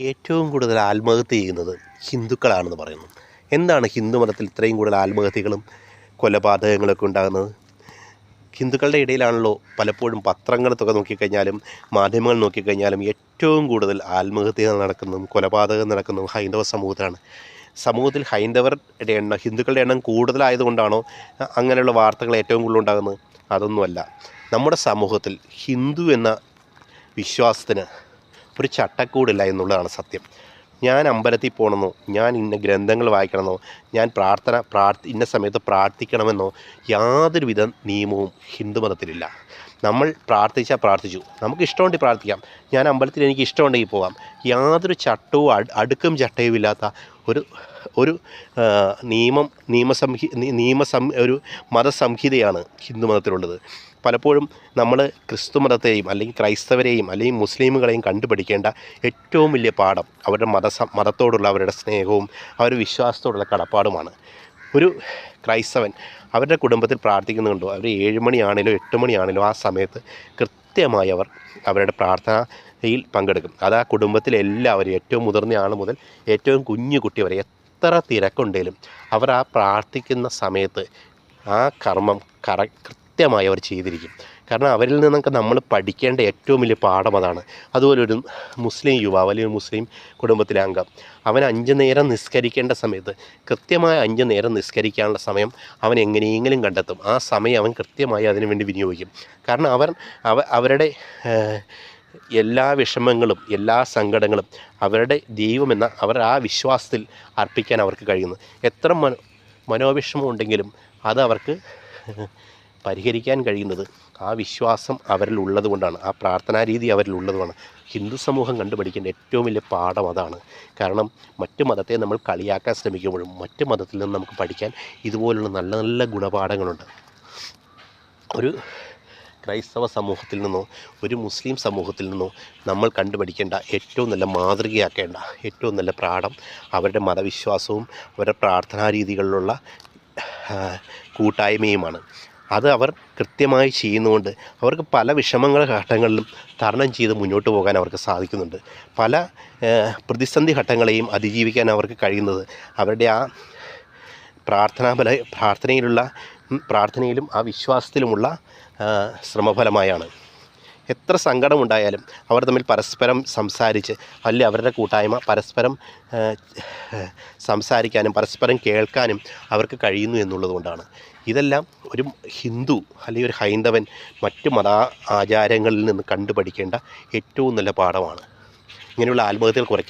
ഏറ്റവും കൂടുതൽ ആത്മഹത്യ ചെയ്യുന്നത് ഹിന്ദുക്കളാണെന്ന് പറയുന്നു. എന്താണ് ഹിന്ദു മതത്തിൽ ഇത്രയും കൂടുതൽ ആത്മഹത്യകളും കൊലപാതകങ്ങളൊക്കെ ഉണ്ടാകുന്നത്? ഹിന്ദുക്കളുടെ ഇടയിലാണല്ലോ പലപ്പോഴും പത്രങ്ങളത്തൊക്കെ നോക്കിക്കഴിഞ്ഞാലും മാധ്യമങ്ങൾ നോക്കിക്കഴിഞ്ഞാലും ഏറ്റവും കൂടുതൽ ആത്മഹത്യകൾ നടക്കുന്നതും കൊലപാതകം നടക്കുന്നതും ഹൈന്ദവ സമൂഹത്തിലാണ്. സമൂഹത്തിൽ ഹൈന്ദവരുടെ എണ്ണം ഹിന്ദുക്കളുടെ എണ്ണം കൂടുതലായതുകൊണ്ടാണോ അങ്ങനെയുള്ള വാർത്തകൾ ഏറ്റവും കൂടുതൽ ഉണ്ടാകുന്നത്? അതൊന്നുമല്ല. നമ്മുടെ സമൂഹത്തിൽ ഹിന്ദു എന്ന വിശ്വാസത്തിന് ഒരു ചട്ടക്കൂടില്ല എന്നുള്ളതാണ് സത്യം. ഞാൻ അമ്പലത്തിൽ പോകണമെന്നോ ഞാൻ ഇന്ന ഗ്രന്ഥങ്ങൾ വായിക്കണമെന്നോ ഞാൻ പ്രാർത്ഥന പ്രാർത്ഥി ഇന്ന സമയത്ത് പ്രാർത്ഥിക്കണമെന്നോ യാതൊരുവിധ നിയമവും ഹിന്ദുമതത്തിലില്ല നമ്മൾ പ്രാർത്ഥിച്ചാൽ പ്രാർത്ഥിച്ചു. നമുക്ക് ഇഷ്ടമുണ്ടെങ്കിൽ പ്രാർത്ഥിക്കാം. ഞാൻ അമ്പലത്തിൽ എനിക്ക് ഇഷ്ടമുണ്ടെങ്കിൽ പോകാം യാതൊരു ചട്ടവും അടുക്കും ചട്ടയും ഇല്ലാത്ത ഒരു ഒരു നിയമം നിയമസംഹി നിയമസം ഒരു മതസംഹിതയാണ് ഹിന്ദു മതത്തിലുള്ളത്. പലപ്പോഴും നമ്മൾ ക്രിസ്തു മതത്തെയും അല്ലെങ്കിൽ ക്രൈസ്തവരെയും അല്ലെങ്കിൽ മുസ്ലിമുകളെയും കണ്ടുപിടിക്കേണ്ട ഏറ്റവും വലിയ പാഠം അവരുടെ മത മതത്തോടുള്ള അവരുടെ സ്നേഹവും അവരുടെ വിശ്വാസത്തോടുള്ള കടപ്പാടുമാണ്. ഒരു ക്രൈസ്തവൻ അവരുടെ കുടുംബത്തിൽ പ്രാർത്ഥിക്കുന്നുണ്ടോ? അവർ ഏഴ് മണിയാണേലോ എട്ട് മണിയാണേലോ ആ സമയത്ത് കൃത്യമായി അവർ അവരുടെ പ്രാർത്ഥനയിൽ പങ്കെടുക്കും. അത് ആ കുടുംബത്തിലെ എല്ലാവരും ഏറ്റവും മുതിർന്ന ആൾ മുതൽ ഏറ്റവും കുഞ്ഞു കുട്ടി വരെ എത്ര തിരക്കുണ്ടെങ്കിലും അവർ ആ പ്രാർത്ഥിക്കുന്ന സമയത്ത് ആ കർമ്മം കറ കൃത്യമായി അവർ ചെയ്തിരിക്കും. കാരണം അവരിൽ നിന്നൊക്കെ നമ്മൾ പഠിക്കേണ്ട ഏറ്റവും വലിയ പാഠം അതാണ്. അതുപോലെ ഒരു മുസ്ലിം യുവാവ് അല്ലെങ്കിൽ മുസ്ലിം കുടുംബത്തിലെ അംഗം അവൻ അഞ്ച് നേരം നിസ്കരിക്കേണ്ട സമയത്ത് കൃത്യമായ അഞ്ച് നേരം നിസ്കരിക്കാനുള്ള സമയം അവൻ എങ്ങനെയെങ്കിലും കണ്ടെത്തും. ആ സമയം അവൻ കൃത്യമായി അതിനു വേണ്ടി വിനിയോഗിക്കും. കാരണം അവർ അവ അവരുടെ എല്ലാ വിഷമങ്ങളും എല്ലാ സങ്കടങ്ങളും അവരുടെ ദൈവമെന്ന അവർ ആ വിശ്വാസത്തിൽ അർപ്പിക്കാൻ അവർക്ക് കഴിയുന്നു. എത്ര മനോ മനോവിഷമം ഉണ്ടെങ്കിലും അത് അവർക്ക് പരിഹരിക്കാൻ കഴിയുന്നത് ആ വിശ്വാസം അവരിൽ ഉള്ളതുകൊണ്ടാണ്. ആ പ്രാർത്ഥനാ രീതി അവരിൽ ഉള്ളതുമാണ്. ഹിന്ദു സമൂഹം കണ്ടുപഠിക്കേണ്ട ഏറ്റവും വലിയ പാഠം അതാണ്. കാരണം മറ്റു മതത്തെ നമ്മൾ കളിയാക്കാൻ ശ്രമിക്കുമ്പോഴും മറ്റു മതത്തിൽ നിന്ന് നമുക്ക് പഠിക്കാൻ ഇതുപോലുള്ള നല്ല നല്ല ഗുണപാഠങ്ങളുണ്ട്. ഒരു ക്രൈസ്തവ സമൂഹത്തിൽ നിന്നോ ഒരു മുസ്ലിം സമൂഹത്തിൽ നിന്നോ നമ്മൾ കണ്ടുപഠിക്കേണ്ട ഏറ്റവും നല്ല മാതൃകയാക്കേണ്ട ഏറ്റവും നല്ല പാഠം അവരുടെ മതവിശ്വാസവും അവരുടെ പ്രാർത്ഥനാ രീതികളിലുള്ള കൂട്ടായ്മയുമാണ്. അത് അവർ കൃത്യമായി ചെയ്യുന്നതുകൊണ്ട് അവർക്ക് പല വിഷമങ്ങൾ ഘട്ടങ്ങളിലും തരണം ചെയ്ത് മുന്നോട്ട് പോകാൻ അവർക്ക് സാധിക്കുന്നുണ്ട്. പല പ്രതിസന്ധി ഘട്ടങ്ങളെയും അതിജീവിക്കാൻ അവർക്ക് കഴിയുന്നത് അവരുടെ ആ പ്രാർത്ഥനാ ബല പ്രാർത്ഥനയിലുള്ള പ്രാർത്ഥനയിലും ആ വിശ്വാസത്തിലുമുള്ള ശ്രമഫലമായാണ്. എത്ര സങ്കടമുണ്ടായാലും അവർ തമ്മിൽ പരസ്പരം സംസാരിച്ച് അല്ലെ അവരുടെ കൂട്ടായ്മ പരസ്പരം സംസാരിക്കാനും പരസ്പരം കേൾക്കാനും അവർക്ക് കഴിയുന്നു എന്നുള്ളതുകൊണ്ടാണ് ഇതെല്ലാം ഒരു ഹിന്ദു അല്ലെങ്കിൽ ഒരു ഹൈന്ദവൻ മറ്റ് മത ആചാരങ്ങളിൽ നിന്ന് കണ്ടുപഠിക്കേണ്ട ഏറ്റവും നല്ല പാഠമാണ്. ഇങ്ങനെയുള്ള ആത്മഹത്യകൾ കുറയ്ക്കാൻ